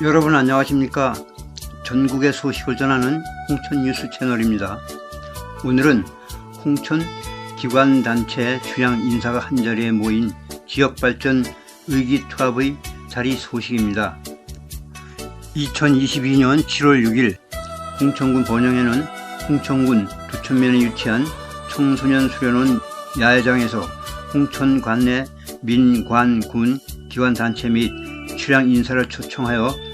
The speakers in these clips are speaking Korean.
여러분 안녕하십니까? 전국의 소식을 전하는 홍천 뉴스 채널입니다. 오늘은 홍천 기관단체 주양 인사가 한자리에 모인 지역발전 의기투합의 자리 소식입니다. 2022년 7월 6일 홍천군 번영에는 홍천군 두천면에 위치한 청소년 수련원 야외장에서 홍천 관내 민관군 기관단체 및 출향 인사를 초청하여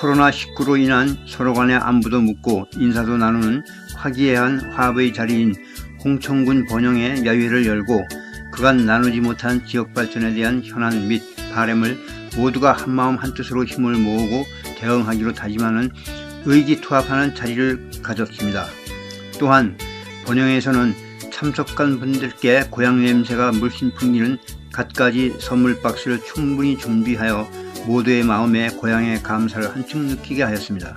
코로나19로 인한 서로 간의 안부도 묻고 인사도 나누는 화기애애한 화합의 자리인 홍천군 번영의 야외를 열고 그간 나누지 못한 지역 발전에 대한 현안 및 바램을 모두가 한마음 한뜻으로 힘을 모으고 대응하기로 다짐하는 의기투합하는 자리를 가졌습니다. 또한 번영에서는 참석한 분들께 고향 냄새가 물씬 풍기는 갖가지 선물 박스를 충분히 준비하여 모두의 마음에 고향의 감사를 한층 느끼게 하였습니다.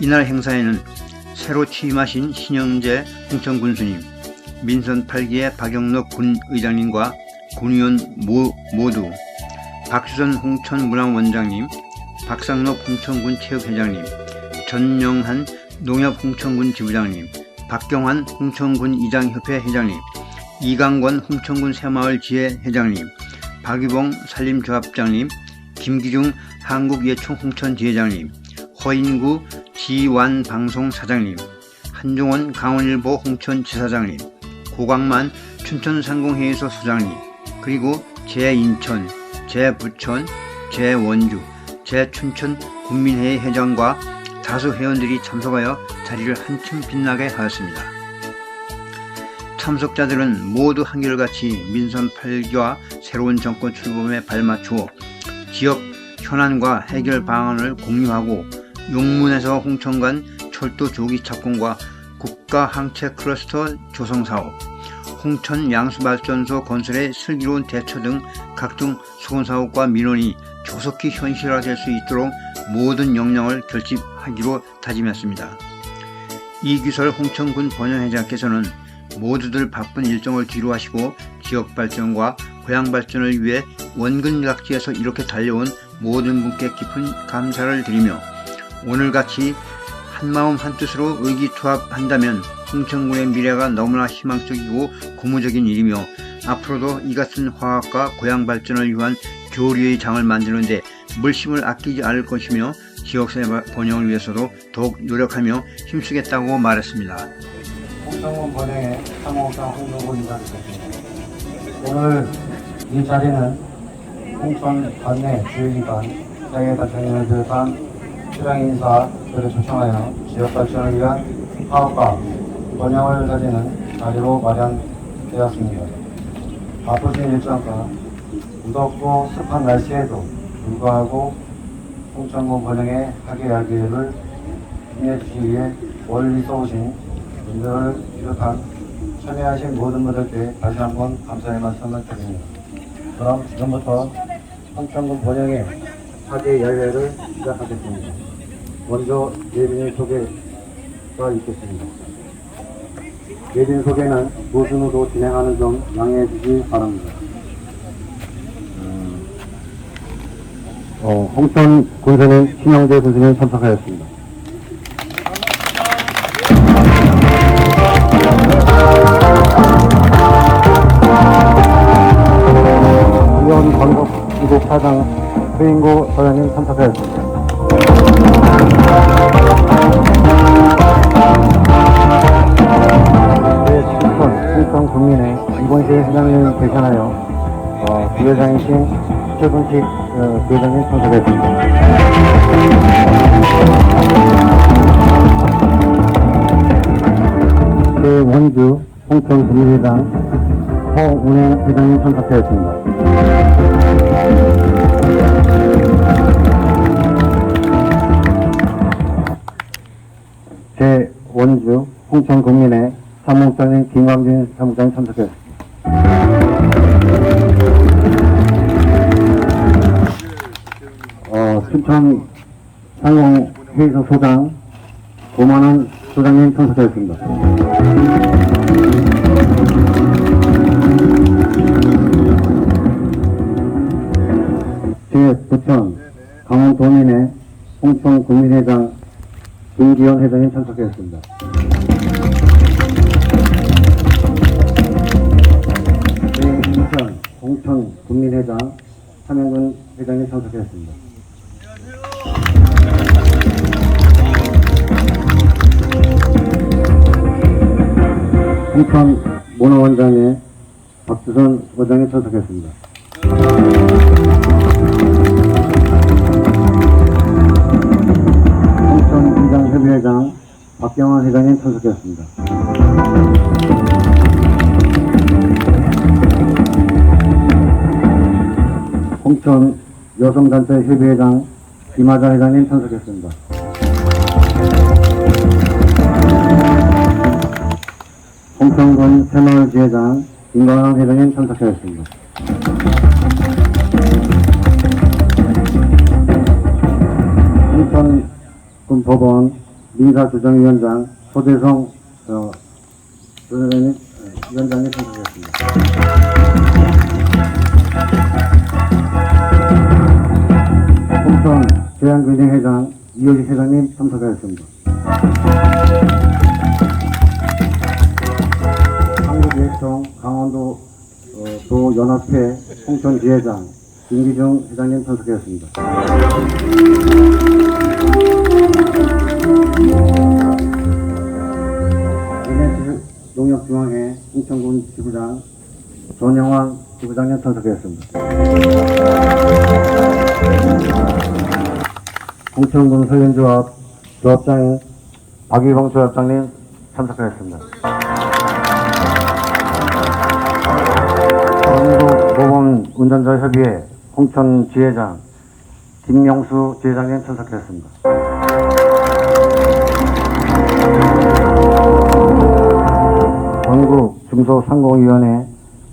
이날 행사에는 새로 취임하신 신영재 홍천군수님, 민선 8기의 박영록 군의장님과 군의원 모, 모두, 박수선 홍천문화원장님, 박상록 홍천군 체육회장님, 전영한 농협 홍천군 지부장님, 박경환 홍천군 이장협회 회장님, 이강권 홍천군 새마을 지회 회장님, 박유봉 산림조합장님, 김기중 한국예총 홍천 지회장님, 허인구 지완 방송 사장님, 한종원 강원일보 홍천 지사장님, 고광만 춘천상공회의소 소장님, 그리고 제인천, 제부천, 제원주, 제춘천 군민회의 회장과 다수 회원들이 참석하여 자리를 한층 빛나게 하였습니다. 참석자들은 모두 한결같이 민선 8기와 새로운 정권 출범에 발맞추어 지역 현안과 해결 방안을 공유하고 용문에서 홍천 간 철도 조기 착공과 국가 항체 클러스터 조성 사업, 홍천 양수발전소 건설의 슬기로운 대처 등 각종 수건 사업과 민원이 조속히 현실화될 수 있도록 모든 역량을 결집하기로 다짐했습니다. 이규설 홍천군 번영회장께서는 모두들 바쁜 일정을 뒤로하시고 지역 발전과 고향 발전을 위해 원근 각지에서 이렇게 달려온 모든 분께 깊은 감사를 드리며 오늘같이 한마음 한뜻으로 의기투합한다면 홍천군의 미래가 너무나 희망적이고 고무적인 일이며 앞으로도 이 같은 화합과 고향 발전을 위한 교류의 장을 만드는데 물심을 아끼지 않을 것이며 지역사회 번영을 위해서도 더욱 노력하며 힘쓰겠다고 말했습니다. 홍성군 번영의 상호상 홍성군 인사드리겠습니다. 오늘 이 자리는 홍천 관내 주요기관 사회발전위원회 비롯한 출향 인사들을 초청하여 지역 발전을 위한 파업과 번영을 가지는 자리로 마련되었습니다. 바쁘신 일정과 무덥고 습한 날씨에도 불구하고 홍천군 번영의 하계야기를 임해주시기 위해 멀리서 오신 분들을 비롯한 참여하신 모든 분들께 다시 한번 감사의 말씀을 드립니다. 그럼 지금부터 홍천군 번영의 사계 야외를 시작하겠습니다. 먼저 예빈의 소개가 있겠습니다. 예빈 소개는 무슨으로 진행하는 점 양해해 주시기 바랍니다. 어, 홍천 군선의 신영재 군수님 참석하였습니다. 참석하였습니다. 제7촌 신청 국민의 이번 시에 회장님 계시나요? 어, 부회장이신 최근식 어, 부회장님 참석하였습니다. 최원주 홍천 국민회장 허운행 회장님 참석하였습니다. 최원주 홍천 국민의 사무장인 김광진 사무장님 참석하였습니다. 어, 춘천 상공회의소 소장 고만원 소장님 참석하였습니다. 제 부천 강원 도민의 홍천 국민회장 김기현 회장님 참석하였습니다. 네, 인천 홍천 국민회장 함영근 회장님 참석하였습니다. 홍천 문화원장의 박주선 원장님 참석했습니다. 인장협의회장 박경환 회장님 참석했습니다. 홍천 여성단체 협의회장 김하자 회장님 참석했습니다. 홍평군 새마을지회장 김광환 회장님 참석하였습니다. 홍천군 법원 민사조정위원장 소대성 어, 어, 위원장님 참석하였습니다. 홍천 대한교회장 이효식 회장님 참석하였습니다. 한국예청 강원도 어, 도 연합회 홍천 지회장 김기중 회장님 참석하였습니다. 농협중앙회 홍천군 지부장 전영환 지부장님 참석하였습니다. 홍천군 설련조합 조합장인 박유봉 조합장님 참석하였습니다. 전국 모범 운전자 협의회 홍천 지회장 김영수 지회장님 참석했습니다. 전국 중소상공위원회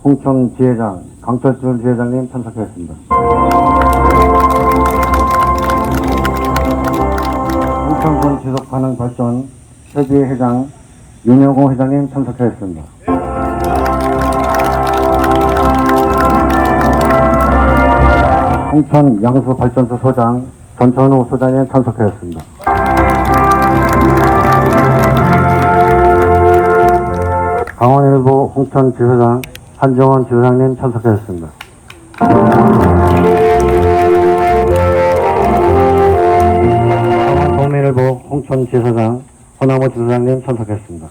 홍천 지회장 강철준 지회장님 참석했습니다. 홍천군 지속 가능 발전 협의회 회장 윤여공 회장님 참석하였습니다. 홍천 양수 발전소 소장 전천우 소장님 참석하였습니다. 강원일보 홍천 지회장 한정원 지회장님 참석하였습니다. 강원 동면일보 홍천 지사장 허나무 지사장님 참석했습니다.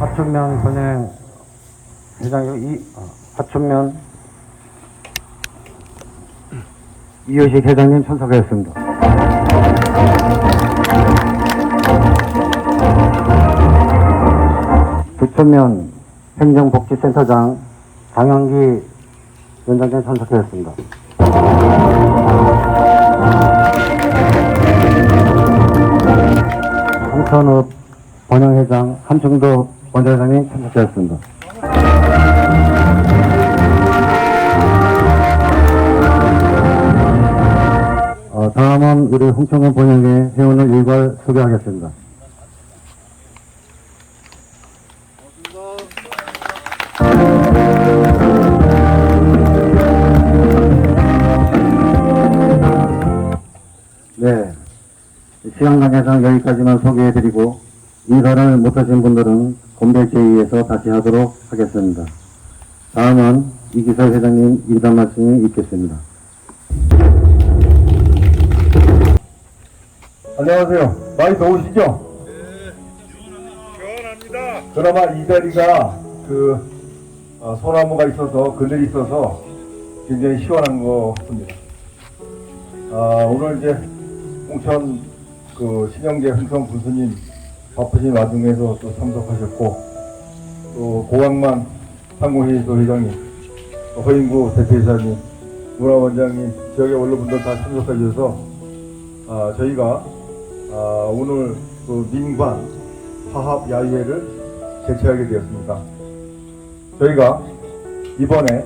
하춘면 선행 회장 이 어, 하춘면 이효식 회장님 참석하였습니다. 부천면 행정복지센터장 장영기 위원장님 참석하였습니다. 홍천읍 번영회장 한충도 원장님 참석하였습니다. 어, 다음은 우리 홍천군 번영의 회원을 일괄 소개하겠습니다. 관계상 여기까지만 소개해드리고 인사를 못하신 분들은 건배 제의에서 다시 하도록 하겠습니다. 다음은 이기설 회장님 인사 말씀이 있겠습니다. 안녕하세요. 많이 더우시죠? 시원합니다. 그나마 이 자리가 그 어, 소나무가 있어서 그늘이 있어서 굉장히 시원한 것 같습니다. 아, 오늘 이제 홍천 그 신영재 흥성 군수님 바쁘신 와중에서 또 참석하셨고 또 고강만 상공회의소 회장님, 또 허인구 대표이사님, 문화원장님, 지역의 원로분들 다 참석해 주셔서 아, 저희가 아, 오늘 그 민관 화합 야유회를 개최하게 되었습니다. 저희가 이번에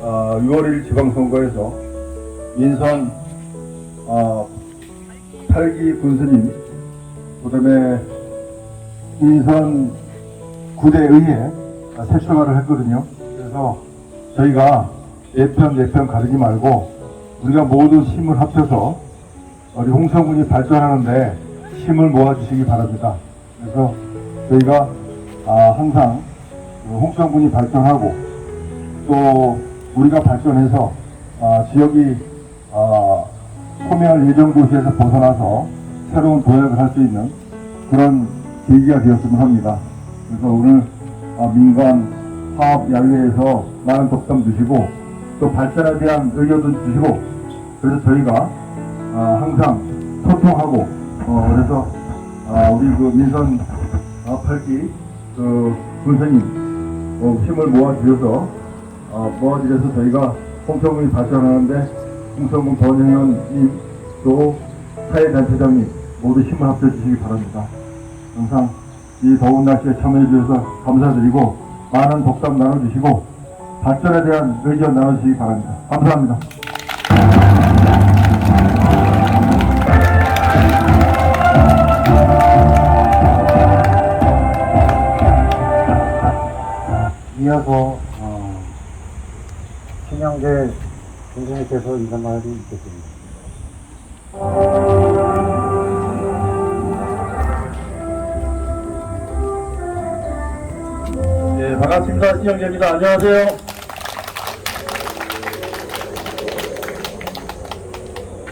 아, 6월 1일 지방선거에서 민선 아, 8기 군수님 그 다음에 인선 9대 의회 아, 새 출마를 했거든요. 그래서 저희가 예편 예편 가르지 말고 우리가 모두 힘을 합쳐서 우리 홍성군이 발전하는데 힘을 모아주시기 바랍니다. 그래서 저희가 아, 항상 그 홍성군이 발전하고 또 우리가 발전해서 아, 지역이 아, 소멸 예정 도시에서 벗어나서 새로운 도약을 할 수 있는 그런 계기가 되었으면 합니다. 그래서 오늘 아, 민간 사업 야외에서 많은 독담 주시고 또 발전에 대한 의견도 주시고 그래서 저희가 아, 항상 소통하고 어, 그래서 아, 우리 그 민선 아, 8기 그 군사님 어, 힘을 모아주셔서 어, 모아주셔서 저희가 홍성군이 발전하는데 홍성군 번영현님 또 사회단체장님 모두 힘을 합쳐주시기 바랍니다. 항상 이 더운 날씨에 참여해 주셔서 감사드리고 많은 독담 나눠주시고 발전에 대한 의견 나눠주시기 바랍니다. 감사합니다. 이어서 어, 신영재 선생님께서 이런 말이 있겠습니다. 예, 반갑습니다. 신영재입니다. 안녕하세요.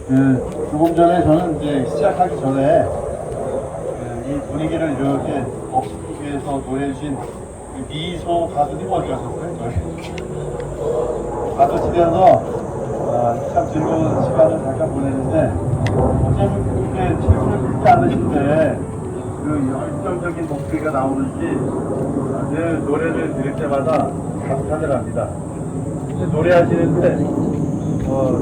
그 조금 전에 저는 이제 시작하기 전에 그, 이 분위기를 이렇게 없애기 위해서 노래해주신 그 미소 가수님 어디 가셨어요? 가수 치면서 아, 참 즐거운 시간을 잠깐 보내는데 어쩌면 그렇게 질문을 묻지 않으신데 그 열정적인 목소리가 나오는지 아, 늘 노래를 들을 때마다 감탄을 합니다. 노래하시는데 어,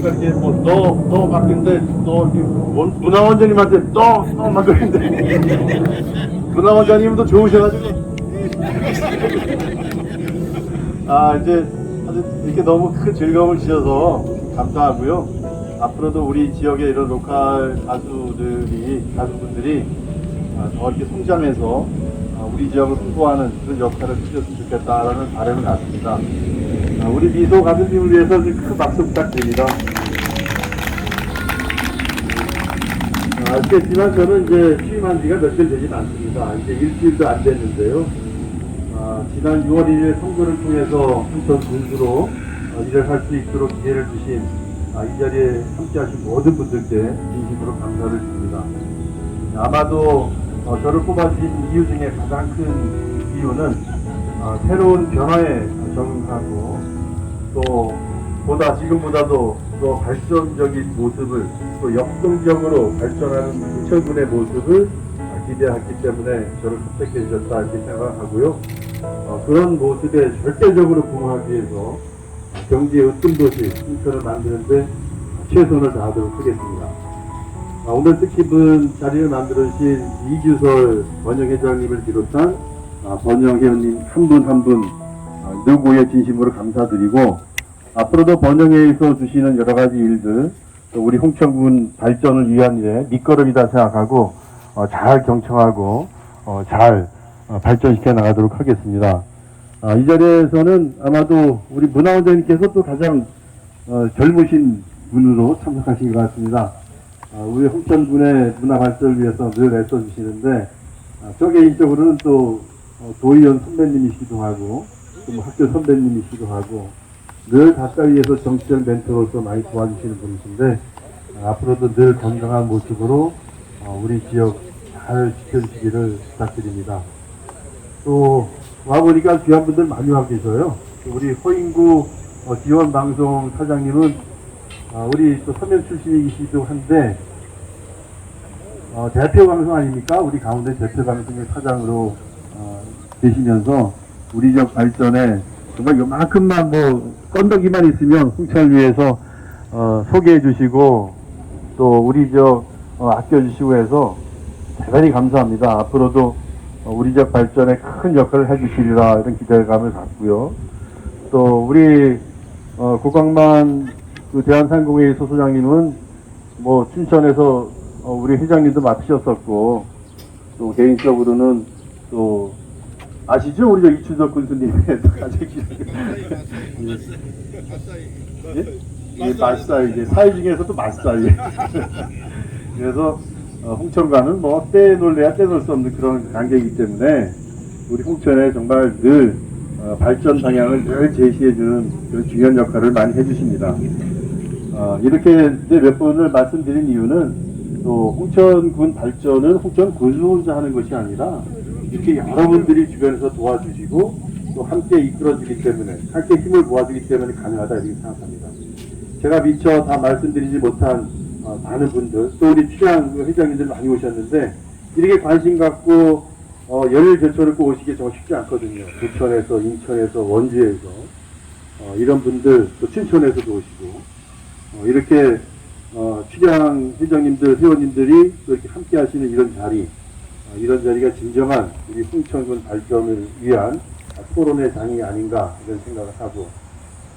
이렇게 뭐너너 바뀐데 원- 문화원장님한테 너너막 그러는데 문화원장님도 좋으셔가지고 아 이제 이렇게 너무 큰 즐거움을 주셔서 감사하고요 앞으로도 우리 지역의 이런 로컬 가수들이 가수분들이 아, 더 이렇게 성장해서 아, 우리 지역을 홍보하는 그런 역할을 해줬으면 좋겠다라는 바람을 갖습니다. 아, 우리 미소 가수님을 위해서 큰 박수 부탁드립니다. 아, 아시겠지만 저는 이제 취임한 지가 며칠 되진 않습니다. 이제 일주일도 안 됐는데요. 아, 지난 6월 1일 선거를 통해서 한천 군수로 어, 일을 할 수 있도록 기회를 주신 아, 이 자리에 함께 하신 모든 분들께 진심으로 감사를 드립니다. 아마도 어, 저를 뽑아주신 이유 중에 가장 큰 이유는 어, 새로운 변화에 적응하고 또 보다 지금보다도 더 발전적인 모습을 또 역동적으로 발전하는 부천군의 모습을 어, 기대했기 때문에 저를 선택해 주셨다 이렇게 생각하고요. 어, 그런 모습에 절대적으로 부응하기 위해서 경기의 으뜸도시 인천을 만드는데 최선을 다하도록 하겠습니다. 아, 오늘 뜻깊은 자리를 만들어주신 이규설 번영회장님을 비롯한 아, 번영회원님 한 분 한 분 누구의 진심으로 감사드리고 앞으로도 번영회에서 주시는 여러 가지 일들 또 우리 홍천군 발전을 위한 일에 밑거름이다 생각하고 어, 잘 경청하고 어, 잘 어, 발전시켜 나가도록 하겠습니다. 아, 이 자리에서는 아마도 우리 문화원장님께서 또 가장 어, 젊으신 분으로 참석하신 것 같습니다. 아, 우리 홍천 군의 문화 발전을 위해서 늘 애써주시는데 아, 저 개인적으로는 또 어, 도의원 선배님이시기도 하고 또뭐 학교 선배님이시기도 하고 늘 가까이에서 정치적 멘토로서 많이 도와주시는 분이신데 아, 앞으로도 늘 건강한 모습으로 어, 우리 지역 잘 지켜주시기를 부탁드립니다. 또 와보니까 귀한 분들 많이 와 계셔요. 우리 허인구 어, 지원 방송 사장님은 아, 우리 또 서면 출신이시기도 한데 어, 대표 방송 아닙니까? 우리 가운데 대표 방송의 사장으로 어, 계시면서 우리 지역 발전에 정말 요만큼만 뭐 건더기만 있으면 홍천을 위해서 어, 소개해 주시고 또 우리 지역 어, 아껴 주시고 해서 대단히 감사합니다. 앞으로도 어, 우리 지역 발전에 큰 역할을 해주시리라 이런 기대감을 갖고요. 또 우리 어, 고광만 그 대한상공회의 소소장님은 뭐 춘천에서 어, 우리 회장님도 맡으셨었고 또 개인적으로는 또 아시죠? 우리 저 이춘석 군수님의 가족이. 예? 예, 맞사이 이제 사회 중에서도 맞사이. 그래서 어, 홍천과는 뭐 떼놀래야 떼놀 수 없는 그런 관계이기 때문에 우리 홍천에 정말 늘 어, 발전 방향을 늘 제시해주는 그런 중요한 역할을 많이 해주십니다. 어, 이렇게 몇 번을 말씀드린 이유는 또 홍천군 발전은 홍천군수 혼자 하는 것이 아니라 이렇게 여러분들이 주변에서 도와주시고 또 함께 이끌어주기 때문에 함께 힘을 모아주기 때문에 가능하다 이렇게 생각합니다. 제가 미처 다 말씀드리지 못한 어, 많은 분들 또 우리 취향 회장님들 많이 오셨는데 이렇게 관심 갖고 어, 연일 제초를 꼭 오시기 정말 쉽지 않거든요. 부천에서 인천에서 원주에서 어, 이런 분들 또 춘천에서도 오시고 어, 이렇게 어, 취량 회장님들 회원님들이 또 이렇게 함께 하시는 이런 자리 어, 이런 자리가 진정한 우리 홍천군 발전을 위한 토론의 장이 아닌가 이런 생각을 하고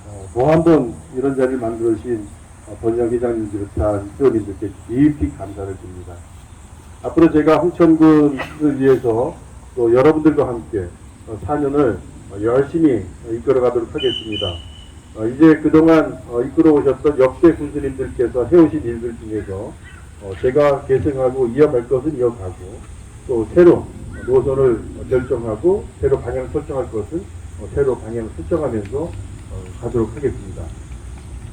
어, 또 한 번 이런 자리를 만들어 주신 어, 번영 회장님 비롯한 회원님들께 깊이 감사를 드립니다. 앞으로 제가 홍천군을 위해서 또 여러분들과 함께 어, 4년을 어, 열심히 어, 이끌어 가도록 하겠습니다. 어, 이제 그동안 어, 이끌어 오셨던 역대 군수님들께서 해오신 일들 중에서 어, 제가 계승하고 이어갈 것은 이어가고 또 새로 노선을 결정하고 새로 방향을 설정할 것은 어, 새로 방향을 설정하면서 어, 가도록 하겠습니다.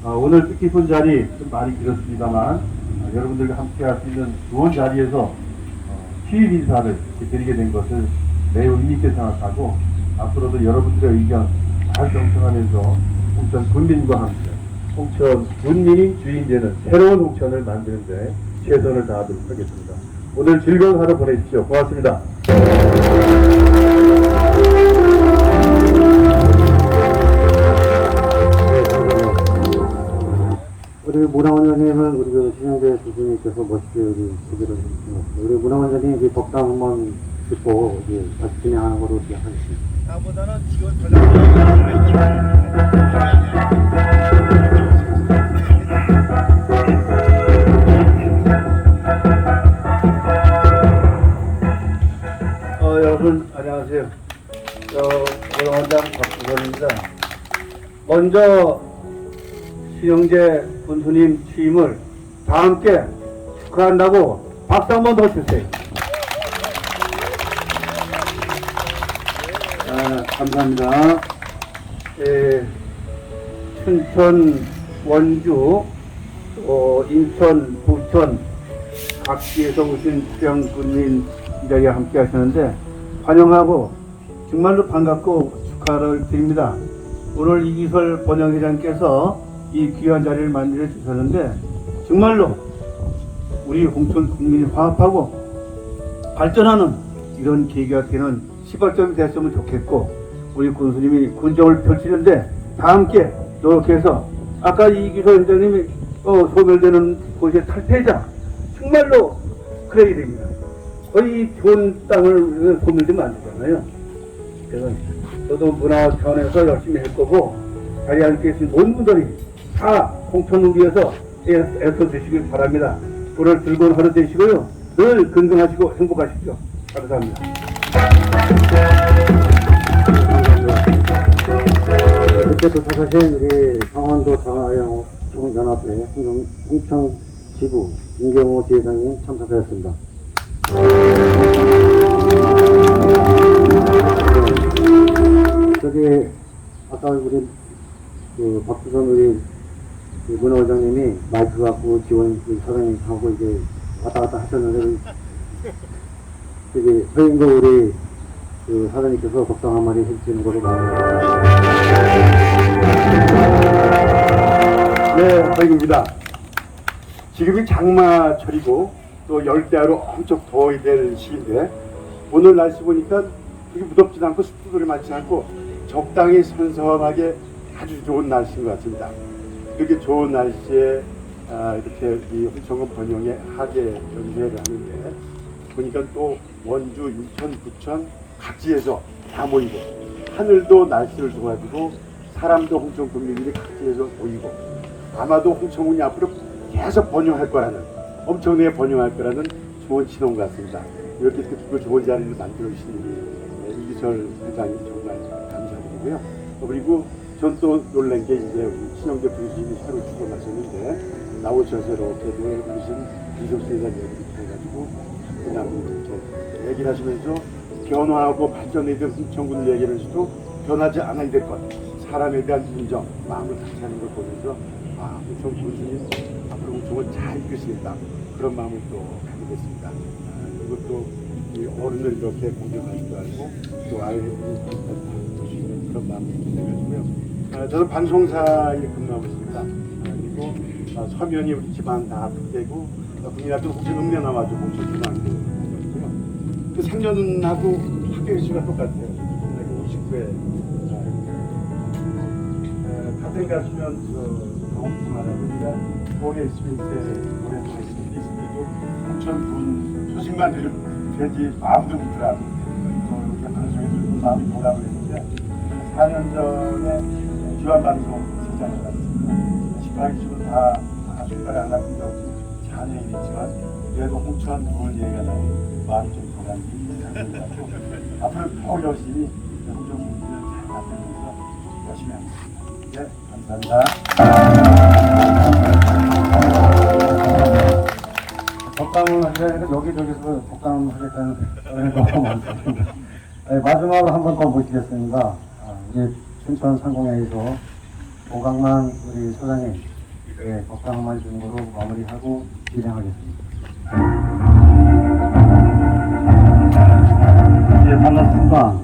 아, 오늘 뜻깊은 자리 좀 많이 길었습니다만 아, 여러분들과 함께 할 수 있는 좋은 자리에서 어, 취임 인사를 드리게 된 것을 매우 의미있게 생각하고 앞으로도 여러분들의 의견 잘 경청하면서 홍천 군민과 함께 홍천 군민이 주인 되는 새로운 홍천을 만드는 데 최선을 다하도록 하겠습니다. 오늘 즐거운 하루 보내십시오. 고맙습니다. 우리 문화원장님은 우리 그 신영재 교수님께서 멋지게 우리 소개를 해주시고 우리 문화원장님 이 덕담 한번 듣고 이제 다시 진행하는 걸로 이렇게 하겠습니다. 어, 여러분 안녕하세요. 저 원장 박수선입니다. 먼저 군수님 취임을 다 함께 축하한다고 박수 한 번 더 주세요. 아, 감사합니다. 예, 춘천, 원주, 또 인천, 부천 각 지에서 오신 수령 군민 이 자리에 함께 하시는데 환영하고 정말로 반갑고 축하를 드립니다. 오늘 이기설 번영회장께서 이 귀한 자리를 만들어 주셨는데 정말로 우리 홍천 국민이 화합하고 발전하는 이런 계기가 되는 시발점이 됐으면 좋겠고 우리 군수님이 군정을 펼치는데 다 함께 노력해서 아까 이기설 회장님이 어, 소멸되는 곳의 탈퇴자 정말로 그래야 됩니다. 거의 좋은 땅을 소멸되면 안 되잖아요. 그래서 저도 문화 차원에서 열심히 할 거고 자리에 앉게 계신 모든 분들이 다 홍천을 위해서 애- 애써 주시길 바랍니다. 오늘 즐거운 하루 되시고요. 늘 건강하시고 행복하십시오. 감사합니다. 그때 도착하신 우리 강원도 자영 총연합회 홍- 홍천 지부 임경호 지회장님 참석하였습니다. 저기 아까 우리 그 박수선 우리 그 문화원장님이 마이크 갖고 지원 그 사장님하고 이제 왔다 갔다 하셨는데 저기 서인도 우리 그 사장님께서 덕담 한마디 해주시는 걸로 나옵니다. 네, 허입니다. 지금이 장마철이고 또 열대야로 엄청 더워야 될 시기인데 오늘 날씨 보니까 되게 무덥진 않고 습도들이 많지 않고 적당히 선선하게 아주 좋은 날씨인 것 같습니다. 그렇게 좋은 날씨에 아, 이렇게 이 홍천군 번영의 하계 연회를 하는데 보니까 또 원주, 인천, 부천 각지에서 다 모이고 하늘도 날씨를 도와주고 사람도 홍천 국민들이 각지에서 모이고 아마도 홍천군이 앞으로 계속 번영할 거라는 엄청나게 번영할 거라는 좋은 신호 같습니다. 이렇게 듣고 좋은 자리를 만들어 주신 우리 이기설 이기철 회장님 정말 감사드리고요. 어, 그리고 전 또 놀란 게 이제 친형제 분수님이 새로 출범하셨는데 나오셔서 이렇게 늘 무슨 이석수 회장 얘기를 해가지고 그냥 이렇게 얘기를 하시면서 변화하고 발전에 대한 흥청군을 얘기를 해서도 변하지 않아야 될 것. 사람에 대한 인정, 마음을 같이 하는 걸 보면서 아, 흥청 군수님 앞으로 흥청을 잘 이끄시겠다. 그런 마음을 또 갖게 됐습니다. 아, 또이 어른을 이렇게 공경하지도 않고 또 아이를 보시는 그런 마음이 생겨가지고요. 아, 저는 방송사에 근무하고 있습니다. 아, 그리고 아, 서면이 우리 집안 다 북대고 아, 국민학교 혹시 읍내 나와가지고 저중학교 있고요. 그 상년하고 학교 일수가 똑같아요. 59에 같은 가수면 말하고 우리가 오래 있으면 때 오랫동안 있으면 있으면도 삼천 분 소식만 들으면 되지 마음도 묻더라고. 또 이렇게 방송에 들고 마음이 했는데 4년 전에 주한방송 시장을 갔습니다. 18기로 다, 다 손가락 안 아픈다고 자녀이 있지만 그래도 홍천 부을 얘기가 나오면 마음이 좀 보람이 있는 것 앞으로 더 열심히 홍천 분들을 잘 만들면서 열심히 하겠습니다. 네, 감사합니다. 독감을 하려니까 여기저기서 독감 하겠다는 소리가 너무 많습니다. 네, 마지막으로 한 번 더 모시겠습니다. 아, 이제 춘천 상공회에서 오강만 우리 소장님 네, 독감만 주는 거로 마무리하고 진행하겠습니다. 예, 반갑습니다.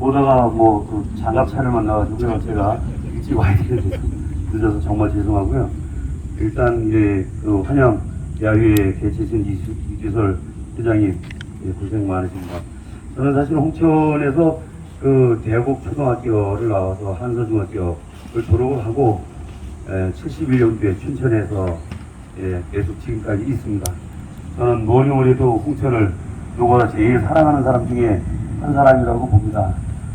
오다가 뭐 그 장갑 차를 만나가지고요. 제가 일찍 와야 되는데 늦어서 정말 죄송하고요. 일단 이제 그 환영 야유회 개최신 이규설 회장님 예, 고생 많으십니다. 저는 사실 홍천에서 그 대곡 초등학교를 나와서 한서중학교를 졸업을 하고 71년도에 춘천에서 예, 계속 지금까지 있습니다. 저는 뭐니 뭐니 해도 홍천을 누구보다 제일 사랑하는 사람 중에 한 사람이라고 봅니다.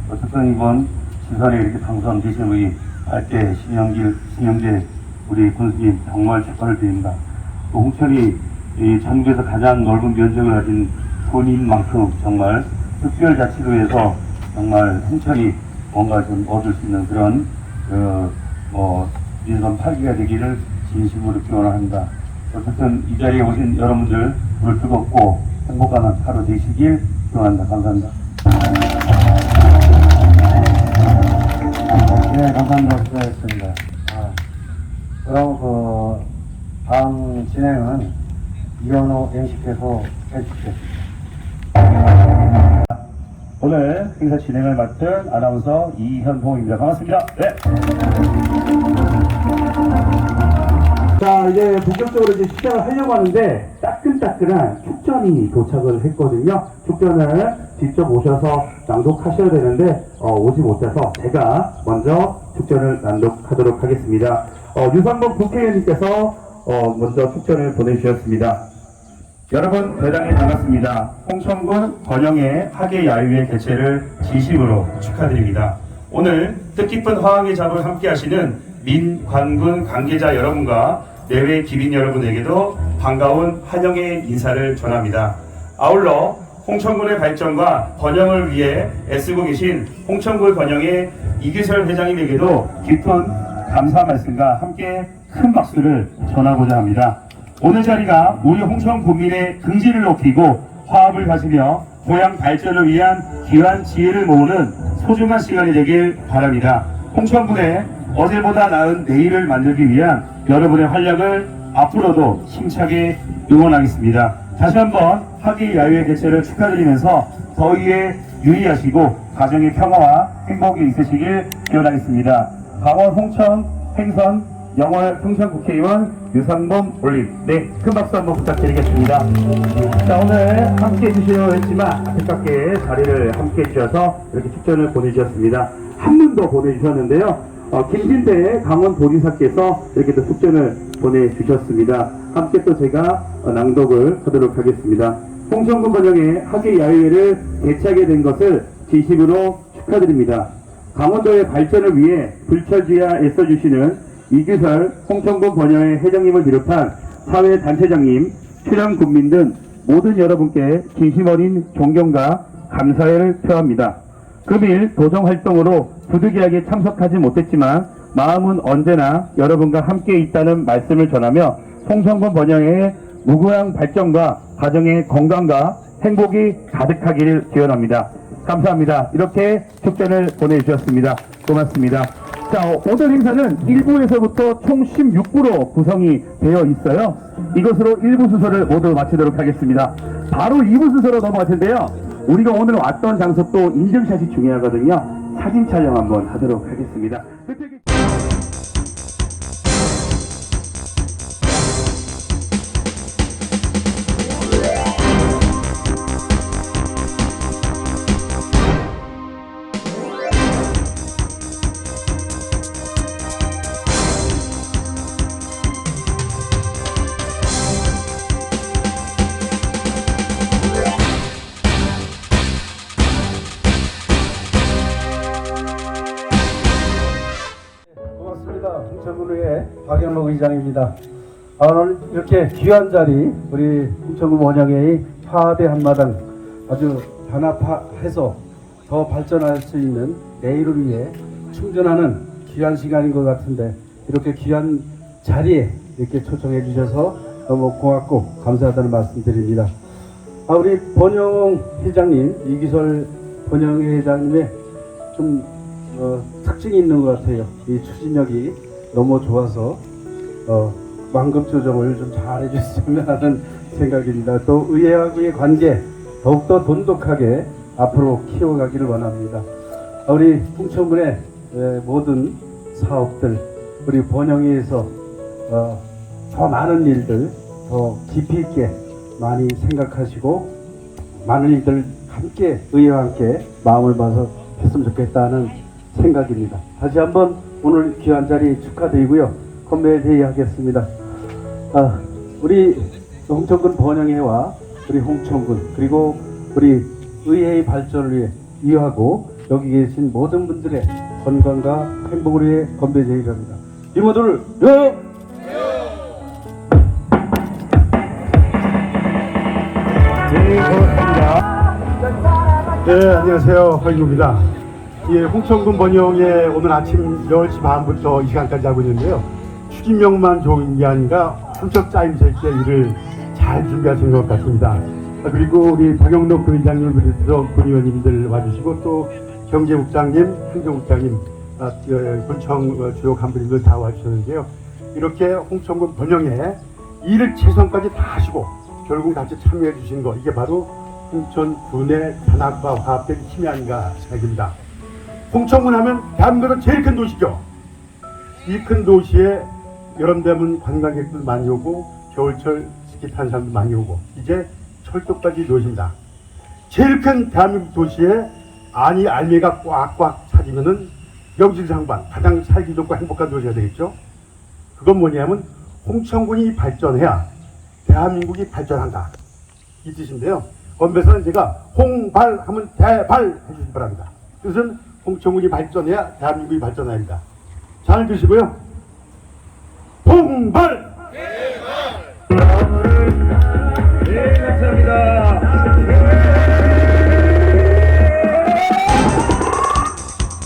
어쨌든 이번 지선에 이렇게 당선되신 우리 알대 신영길, 신영재 우리 군수님 정말 축하를 드립니다. 또 홍천이 이 전국에서 가장 넓은 면적을 가진 군인 만큼 정말 특별자치도에서 정말 홍천이 뭔가 좀 얻을 수 있는 그런 그, 뭐 민선 8기가 되기를 진심으로 기원합니다. 어쨌든 이 자리에 오신 여러분들 오늘 즐겁고 행복한 하루 되시길 기원합니다. 감사합니다. 네, 감사합니다. 수고하셨습니다. 아, 그럼 그 다음 진행은 이현호 MC께서 해주시겠습니다. 오늘 행사 진행을 맡은 아나운서 이현봉입니다. 반갑습니다. 네. 자, 이제 본격적으로 이제 시작을 하려고 하는데 따끈따끈한 축전이 도착을 했거든요. 축전을 직접 오셔서 낭독하셔야 되는데 어, 오지 못해서 제가 먼저 축전을 낭독하도록 하겠습니다. 어, 유상범 국회의원님께서 어, 먼저 축전을 보내주셨습니다. 여러분 대단히 반갑습니다. 홍천군 번영의 학예 야유회 개최를 진심으로 축하드립니다. 오늘 뜻깊은 화학의 잡을 함께 하시는 민관군 관계자 여러분과 내외 기빈 여러분에게도 반가운 환영의 인사를 전합니다. 아울러 홍천군의 발전과 번영을 위해 애쓰고 계신 홍천군 번영의 이규설 회장님에게도 깊은 감사 말씀과 함께 큰 박수를 전하고자 합니다. 오늘 자리가 우리 홍천 국민의 긍지를 높이고 화합을 다지며 고향 발전을 위한 귀한 지혜를 모으는 소중한 시간이 되길 바랍니다. 홍천군의 어제보다 나은 내일을 만들기 위한 여러분의 활약을 앞으로도 힘차게 응원하겠습니다. 다시 한번 학예 야유회 개최를 축하드리면서 더위에 유의하시고 가정의 평화와 행복이 있으시길 기원하겠습니다. 강원 홍천 행선 영월 평창 국회의원 유상범 올림 네, 큰 박수 한번 부탁드리겠습니다. 자, 오늘 함께 해주시려고 했지만 안타깝게 자리를 함께 해주셔서 이렇게 축전을 보내주셨습니다. 한 분 더 보내주셨는데요. 어, 김진태 강원 도지사께서 이렇게 또 축전을 보내주셨습니다. 함께 또 제가 어, 낭독을 하도록 하겠습니다. 홍천군 번영의 학예 야유회를 개최하게 된 것을 진심으로 축하드립니다. 강원도의 발전을 위해 불철주야 애써주시는 이규설 홍천군 번영의 회장님을 비롯한 사회 단체장님, 출연 국민 등 모든 여러분께 진심 어린 존경과 감사를 표합니다. 금일 도정 활동으로 부득이하게 참석하지 못했지만 마음은 언제나 여러분과 함께 있다는 말씀을 전하며 홍성군 번영의 무궁한 발전과 가정의 건강과 행복이 가득하기를 기원합니다. 감사합니다. 이렇게 축전을 보내주셨습니다. 고맙습니다. 자, 오늘 행사는 1부에서부터 총 16부로 구성이 되어 있어요. 이것으로 1부 순서를 모두 마치도록 하겠습니다. 바로 2부 순서로 넘어갈 텐데요. 우리가 오늘 왔던 장소 또 인증샷이 중요하거든요. 사진 촬영 한번 하도록 하겠습니다. 박영록 의장입니다. 아, 오늘 이렇게 귀한 자리 우리 홍천군 원영의 화합의 한마당 아주 단합해서 더 발전할 수 있는 내일을 위해 충전하는 귀한 시간인 것 같은데 이렇게 귀한 자리에 이렇게 초청해 주셔서 너무 고맙고 감사하다는 말씀 드립니다. 아, 우리 번영 회장님, 이기설 번영 회장님의 좀 어, 특징이 있는 것 같아요. 이 추진력이 너무 좋아서 어, 완급 조정을 좀 잘 해주시면 하는 생각입니다. 또 의회하고의 관계 더욱더 돈독하게 앞으로 키워가기를 원합니다. 아, 우리 풍천군의 에, 모든 사업들 우리 번영회에서 어, 더 많은 일들 더 깊이 있게 많이 생각하시고 많은 일들 함께 의회와 함께 마음을 봐서 했으면 좋겠다는 생각입니다. 다시 한번 오늘 귀한 자리 축하드리고요. 건배 대의하겠습니다. 아, 우리 홍천군 번영회와 우리 홍천군 그리고 우리 의회의 발전을 위해 위하고 여기 계신 모든 분들의 건강과 행복을 위해 건배 제의를 합니다. 이모들 요! 네, 안녕하세요. 허인구입니다. 예, 홍천군 번영에 오늘 아침 10시 반부터 이 시간까지 하고 있는데요. 추진력만 좋은 게 아니라 성격 짜임새 있게 일을 잘 준비하신 것 같습니다. 아, 그리고 우리 박영록 부회장님, 그리고 군의원님들 와주시고 또 경제국장님, 행정국장님, 아, 어, 군청 어, 주요 간부님들 다 와주셨는데요. 이렇게 홍천군 번영에 일을 최선까지 다 하시고 결국 같이 참여해 주신 거 이게 바로 홍천 군의 단합과 화합된 힘이 아닌가 생각됩니다. 홍천군 하면 대한민국에서 제일 큰 도시죠. 이 큰 도시에 여름 되면 관광객들 많이 오고 겨울철 스키 타는 사람도 많이 오고 이제 철도까지 도시입니다. 제일 큰 대한민국 도시에 안이 알매가 꽉꽉 차지면은 명실상반 가장 살기 좋고 행복한 도시가 되겠죠. 그건 뭐냐면 홍천군이 발전해야 대한민국이 발전한다. 이 뜻인데요. 건배사는 제가 홍발 하면 대발 해주시기 바랍니다. 뜻은 홍천군이 발전해야 대한민국이 발전해야 합니다. 잘 드시고요. 홍발! 네, 감사합니다.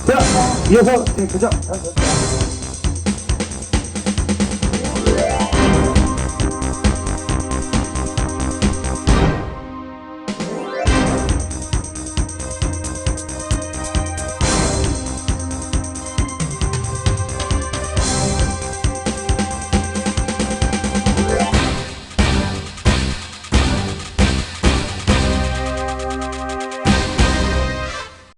자, 이어서 네, 그죠?